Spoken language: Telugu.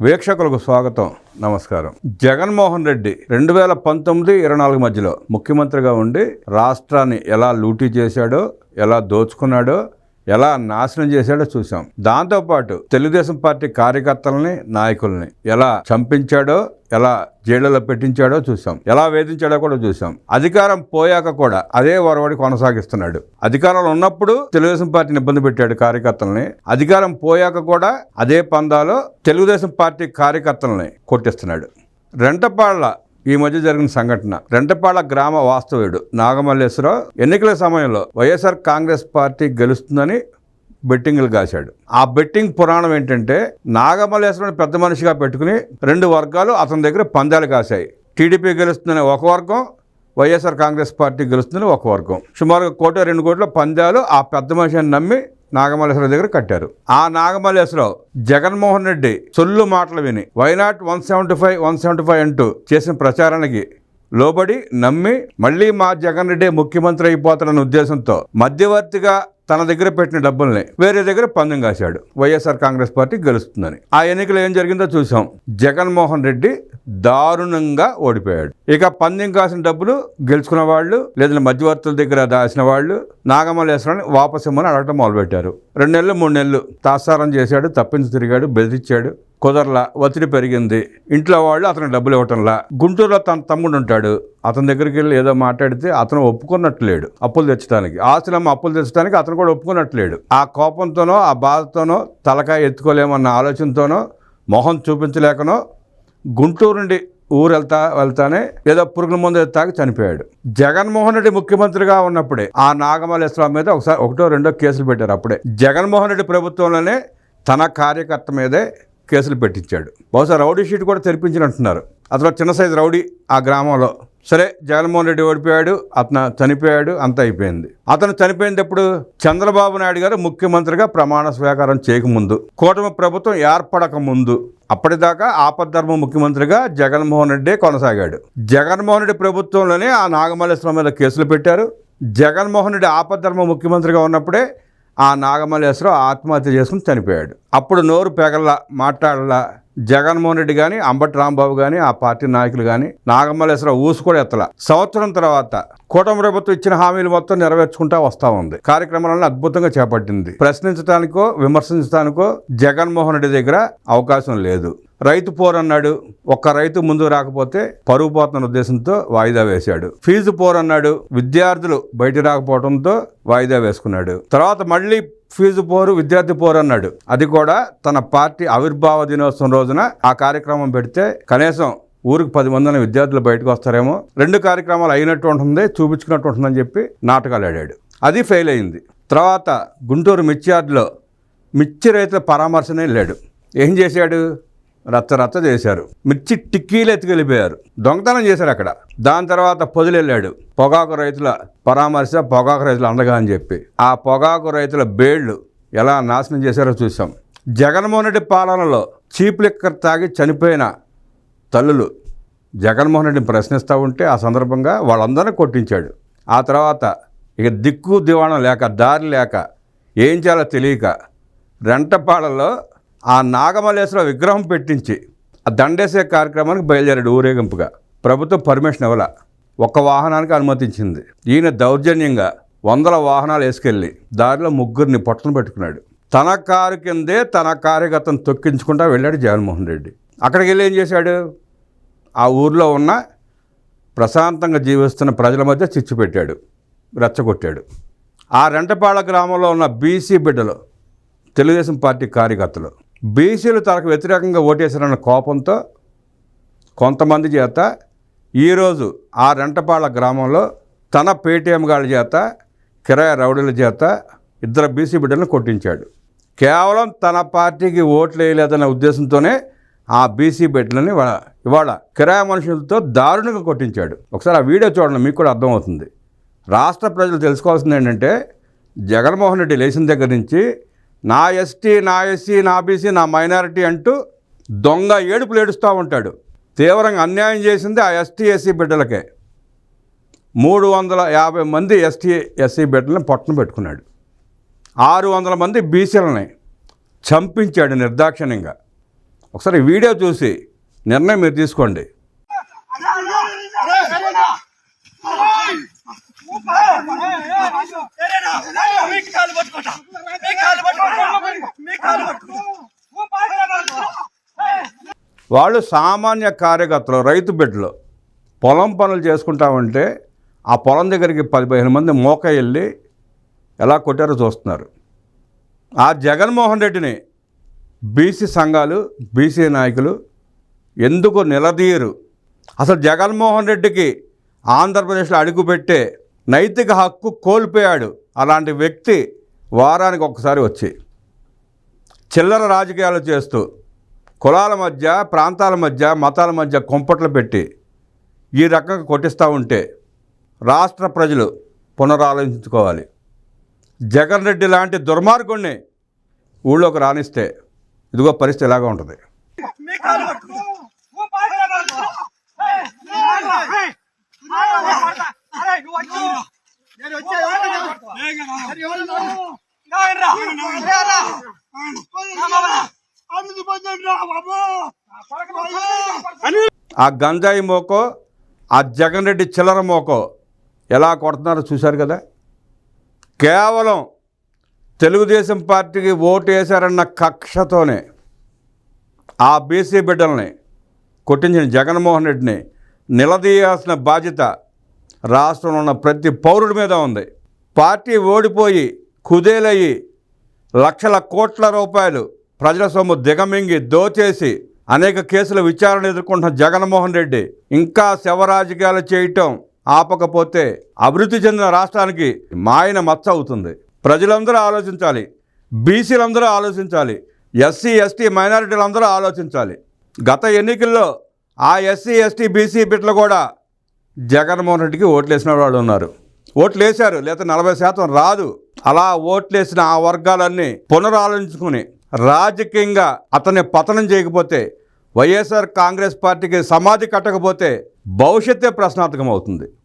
వీక్షకులకు స్వాగతం. నమస్కారం. జగన్మోహన్ రెడ్డి రెండు వేల పంతొమ్మిది ఇరవై నాలుగు మధ్యలో ముఖ్యమంత్రిగా ఉండి రాష్ట్రాన్ని ఎలా లూటీ చేశాడో ఎలా దోచుకున్నాడో ఎలా నాశనం చేశాడో చూసాం దాంతోపాటు తెలుగుదేశం పార్టీ కార్యకర్తలని నాయకుల్ని ఎలా చంపించాడో ఎలా జైళ్ళలో పెట్టించాడో చూసాం ఎలా వేధించాడో కూడా చూసాం అధికారం పోయాక కూడా అదే వరవడి కొనసాగిస్తున్నాడు. అధికారంలో ఉన్నప్పుడు తెలుగుదేశం పార్టీని ఇబ్బంది పెట్టాడు కార్యకర్తలని. అధికారం పోయాక కూడా అదే పందాలో తెలుగుదేశం పార్టీ కార్యకర్తలని కొట్టిస్తున్నాడు. రెంటపాళ్ళ ఈ మధ్య జరిగిన సంఘటన. రెంటపాళ్ళ గ్రామ వాస్తవ్యుడు నాగమల్లేశ్వరరావు ఎన్నికల సమయంలో వైఎస్ఆర్ కాంగ్రెస్ పార్టీ గెలుస్తుందని బెట్టింగ్లు కాశాడు. ఆ బెట్టింగ్ పురాణం ఏంటంటే నాగమల్లేశ్వరుని పెద్ద మనిషిగా పెట్టుకుని రెండు వర్గాలు అతని దగ్గర పందాలు కాశాయి. టీడీపీ గెలుస్తుందని ఒక వర్గం వైఎస్ఆర్ కాంగ్రెస్ పార్టీ గెలుస్తుందని ఒక వర్గం. సుమారుగా కోట రెండు కోట్ల పందాలు ఆ పెద్ద మనిషిని నమ్మి నాగమల్లేశ్వరరావు దగ్గర కట్టారు. ఆ నాగమల్లేశ్వరరావు జగన్మోహన్ రెడ్డి సొల్లు మాటలు విని why not one seventy five one seventy five అంటూ చేసిన ప్రచారానికి లోబడి నమ్మి మళ్ళీ మా జగన్ రెడ్డి ముఖ్యమంత్రి అయిపోతాడన్న ఉద్దేశంతో మధ్యవర్తిగా తన దగ్గర పెట్టిన డబ్బుల్ని వేరే దగ్గర పందెం కాశాడు. వైఎస్ఆర్ కాంగ్రెస్ పార్టీ గెలుస్తుందని. ఆ ఎన్నికలు ఏం జరిగిందో చూసాం జగన్మోహన్ రెడ్డి దారుణంగా ఓడిపోయాడు. ఇక పందెం కాసిన డబ్బులు గెలుచుకున్న వాళ్ళు లేదా మధ్యవర్తుల దగ్గర దాచిన వాళ్ళు నాగమల్లేశ్వరాన్ని వాపసిమ్మని అడగటం మొదలుపెట్టారు. రెండు నెలలు మూడు నెలలు తాసారం చేశాడు తప్పించి తిరిగాడు బెదిరించాడు. కుదరలా ఒత్తిడి పెరిగింది. ఇంట్లో వాళ్ళు అతనికి డబ్బులు ఇవ్వటంలా. గుంటూరులో తన తమ్ముడు ఉంటాడు. అతని దగ్గరికి వెళ్ళి ఏదో మాట్లాడితే అతను ఒప్పుకున్నట్టు లేడు అప్పులు తెచ్చడానికి. ఆస్తులమ్మ అప్పులు తెచ్చడానికి అతను కూడా ఒప్పుకున్నట్టు లేడు ఆ కోపంతోనో ఆ బాధతోనో తలకాయ ఎత్తుకోలేమన్న ఆలోచనతోనో మొహం చూపించలేకనో గుంటూరు నుండి ఊరు వెళ్తా వెళ్తానే ఏదో పురుగుల ముందు తాగి చనిపోయాడు. జగన్మోహన్ రెడ్డి ముఖ్యమంత్రిగా ఉన్నప్పుడే ఆ నాగమల్లేశ్వరం మీద ఒకసారి ఒకటో రెండో కేసులు పెట్టారు అప్పుడే. జగన్మోహన్ రెడ్డి ప్రభుత్వంలోనే తన కార్యకర్త మీదే కేసులు పెట్టించాడు. బహుశా రౌడీ షీట్ కూడా తెరిపించినట్టున్నారు. అతను చిన్న సైజు రౌడీ ఆ గ్రామంలో. సరే జగన్మోహన్ రెడ్డి ఓడిపోయాడు అతను చనిపోయాడు అంత అయిపోయింది. అతను చనిపోయింది ఎప్పుడు? చంద్రబాబు నాయుడు గారు ముఖ్యమంత్రిగా ప్రమాణ స్వీకారం చేయకముందు. కూటమి ప్రభుత్వం ఏర్పడక ముందు. అప్పటిదాకా ఆపద్ధర్మ ముఖ్యమంత్రిగా జగన్మోహన్ రెడ్డి కొనసాగాడు. జగన్మోహన్ రెడ్డి ప్రభుత్వంలోనే ఆ నాగమల్లేశ్వరం మీద కేసులు పెట్టారు. జగన్మోహన్ రెడ్డి ఆపద్ధర్మ ముఖ్యమంత్రిగా ఉన్నప్పుడే ఆ నాగమల్లేశ్వరం ఆత్మహత్య చేసుకుని చనిపోయాడు. అప్పుడు నోరు పెగల మాట్లాడలా జగన్మోహన్ రెడ్డి కానీ అంబటి రాంబాబు కానీ ఆ పార్టీ నాయకులు కానీ నాగమల్లేశ్వరరావు ఊసు కూడా ఎత్తల. సంవత్సరం తర్వాత కూటమి ప్రభుత్వం ఇచ్చిన హామీలు మొత్తం నెరవేర్చుకుంటా వస్తా ఉంది. కార్యక్రమాలను అద్భుతంగా చేపట్టింది. ప్రశ్నించడానికో విమర్శించడానికో జగన్మోహన్ రెడ్డి దగ్గర అవకాశం లేదు. రైతు పోరన్నాడు ఒక్క రైతు ముందు రాకపోతే పరుగు పోతున్న ఉద్దేశంతో వాయిదా వేశాడు. ఫీజు పోరన్నాడు విద్యార్థులు బయట రాకపోవడంతో వాయిదా వేసుకున్నాడు. తర్వాత మళ్ళీ ఫీజు పోరు విద్యార్థి పోరు అన్నాడు. అది కూడా తన పార్టీ ఆవిర్భావ దినోత్సవం రోజున ఆ కార్యక్రమం పెడితే కనీసం ఊరికి పది మందిని విద్యార్థులు బయటకు వస్తారేమో. రెండు కార్యక్రమాలు అయినట్టు ఉంటుంది చూపించుకున్నట్టు ఉంటుందని చెప్పి నాటకాలు ఆడాడు. అది ఫెయిల్ అయింది. తర్వాత గుంటూరు మిర్చియార్డ్లో మిర్చి రైతుల పరామర్శనే వెళ్ళాడు ఏం చేశాడు? రచ్చ రచ్చ చేశారు. మిర్చి టిక్కీలు ఎత్తుకెళ్ళిపోయారు. దొంగతనం చేశారు అక్కడ. దాని తర్వాత పొదిలెళ్ళాడు. పొగాకు రైతుల పరామర్శ పొగాకు రైతులు అందగా అని చెప్పి. ఆ పొగాకు రైతుల బేళ్ళు ఎలా నాశనం చేశారో చూసాం జగన్మోహన్ రెడ్డి పాలనలో చీప్ లిక్కర్ తాగి చనిపోయిన తల్లులు జగన్మోహన్ రెడ్డిని ప్రశ్నిస్తూ ఉంటే ఆ సందర్భంగా వాళ్ళందరినీ కొట్టించాడు. ఆ తర్వాత ఇక దిక్కు దివాణం లేక దారి లేక ఏం చేయాలో తెలియక రెంటపాడలో ఆ నాగమల్లేశ్వర విగ్రహం పెట్టించి ఆ దండేసే కార్యక్రమానికి బయలుదేరాడు ఊరేగింపుగా. ప్రభుత్వం పర్మిషన్ ఇవ్వాల. ఒక్క వాహనానికి అనుమతించింది. ఈయన దౌర్జన్యంగా వందల వాహనాలు వేసుకెళ్ళి దారిలో ముగ్గురిని పొట్టను పెట్టుకున్నాడు. తన కారు కిందే తన కార్యకర్తను తొక్కించుకుంటా వెళ్ళాడు జగన్మోహన్ రెడ్డి. అక్కడికి వెళ్ళి ఏం చేశాడు? ఆ ఊర్లో ఉన్న ప్రశాంతంగా జీవిస్తున్న ప్రజల మధ్య చిచ్చు పెట్టాడు. రెచ్చగొట్టాడు. ఆ రెంటపాళ గ్రామంలో ఉన్న బీసీ బిడ్డలు తెలుగుదేశం పార్టీ కార్యకర్తలు బీసీలు తనకు వ్యతిరేకంగా ఓటేశారన్న కోపంతో కొంతమంది చేత ఈరోజు ఆ రెంటపాళ్ళ గ్రామంలో తన పేటీఎం గాళ్ళ చేత కిరాయ రౌడీల చేత ఇద్దరు బీసీ బిడ్డలను కొట్టించాడు. కేవలం తన పార్టీకి ఓట్లు వేయలేదన్న ఉద్దేశంతోనే ఆ బీసీ బిడ్డలని ఇవాళ ఇవాళ కిరాయ మనుషులతో దారుణంగా కొట్టించాడు. ఒకసారి ఆ వీడియో చూడండి మీకు కూడా అర్థమవుతుంది. రాష్ట్ర ప్రజలు తెలుసుకోవాల్సింది ఏంటంటే జగన్మోహన్ రెడ్డి లేచిన దగ్గర నుంచి నా ఎస్టీ నా ఎస్సీ నా బీసీ నా మైనారిటీ అంటూ దొంగ ఏడుపులు ఏడుస్తూ ఉంటాడు. తీవ్రంగా అన్యాయం చేసింది ఆ ఎస్టీ ఎస్సీ బిడ్డలకే. మూడు వందల యాభై మంది ఎస్టీ ఎస్సీ బిడ్డలను పొట్టన పెట్టుకున్నాడు. ఆరు వందల మంది బీసీలని చంపించాడు నిర్దాక్షిణ్యంగా. ఒకసారి వీడియో చూసి నిర్ణయం మీరు తీసుకోండి. కాలు పట్టుకుంటా మీ కాలు పట్టుకుంటా మీ కాలు పట్టుకుంటా వాళ్ళు సామాన్య కార్యకర్తలు రైతు బిడ్డలు పొలం పనులు చేసుకుంటామంటే ఆ పొలం దగ్గరికి పది పదిహేను మంది మోక వెళ్ళి ఎలా కొట్టారో చూస్తున్నారు. ఆ జగన్మోహన్ రెడ్డిని బీసీ సంఘాలు బీసీ నాయకులు ఎందుకు నిలదీయరు? అసలు జగన్మోహన్ రెడ్డికి ఆంధ్రప్రదేశ్లో అడుగుపెట్టే నైతిక హక్కు కోల్పోయాడు. అలాంటి వ్యక్తి వారానికి ఒక్కసారి వచ్చి చిల్లర రాజకీయాలు చేస్తూ కులాల మధ్య ప్రాంతాల మధ్య మతాల మధ్య కుంపట్లు పెట్టి ఈ రకంగా కొట్టిస్తూ ఉంటే రాష్ట్ర ప్రజలు పునరాలోచించుకోవాలి. జగన్ రెడ్డి లాంటి దుర్మార్గుణ్ణి ఊళ్ళోకి రాణిస్తే ఇదిగో పరిస్థితి ఇలాగా ఉంటుంది. నువ్వు వచ్చి. నేను వచ్చే ఆ గంజాయి మోకో ఆ జగన్ రెడ్డి చిల్లర మోకో ఎలా కొడుతున్నారో చూశారు కదా? కేవలం తెలుగుదేశం పార్టీకి ఓటు వేశారన్న కక్షతోనే ఆ బీసీ బిడ్డల్ని కొట్టించిన జగన్మోహన్ రెడ్డిని నిలదీయాల్సిన బాధ్యత రాష్ట్రంలో ఉన్న ప్రతి పౌరుడి మీద ఉంది. పార్టీ ఓడిపోయి కుదేలయ్యి లక్షల కోట్ల రూపాయలు ప్రజల సొమ్ము దిగమింగి దోచేసి అనేక కేసుల విచారణ ఎదుర్కొంటున్న జగన్మోహన్ రెడ్డి ఇంకా శవ రాజకీయాలు చేయటం ఆపకపోతే అభివృద్ధి చెందిన రాష్ట్రానికి మాయన మచ్చ అవుతుంది. ప్రజలందరూ ఆలోచించాలి. బీసీలందరూ ఆలోచించాలి. ఎస్సీ ఎస్టీ మైనారిటీలందరూ ఆలోచించాలి. గత ఎన్నికల్లో ఆ ఎస్సీ ఎస్టీ బీసీ బిడ్డలు కూడా జగన్మోహన్ రెడ్డికి ఓట్లేసిన వాళ్ళు ఉన్నారు. ఓట్లు వేశారు లేదా నలభై శాతం రాదు. అలా ఓట్లేసిన ఆ వర్గాలన్నీ పునరాలోచించుకుని రాజకీయంగా అతన్ని పతనం చేయకపోతే వైఎస్ఆర్ కాంగ్రెస్ పార్టీకి సమాధి కట్టకపోతే భవిష్యత్తే ప్రశ్నార్థకం అవుతుంది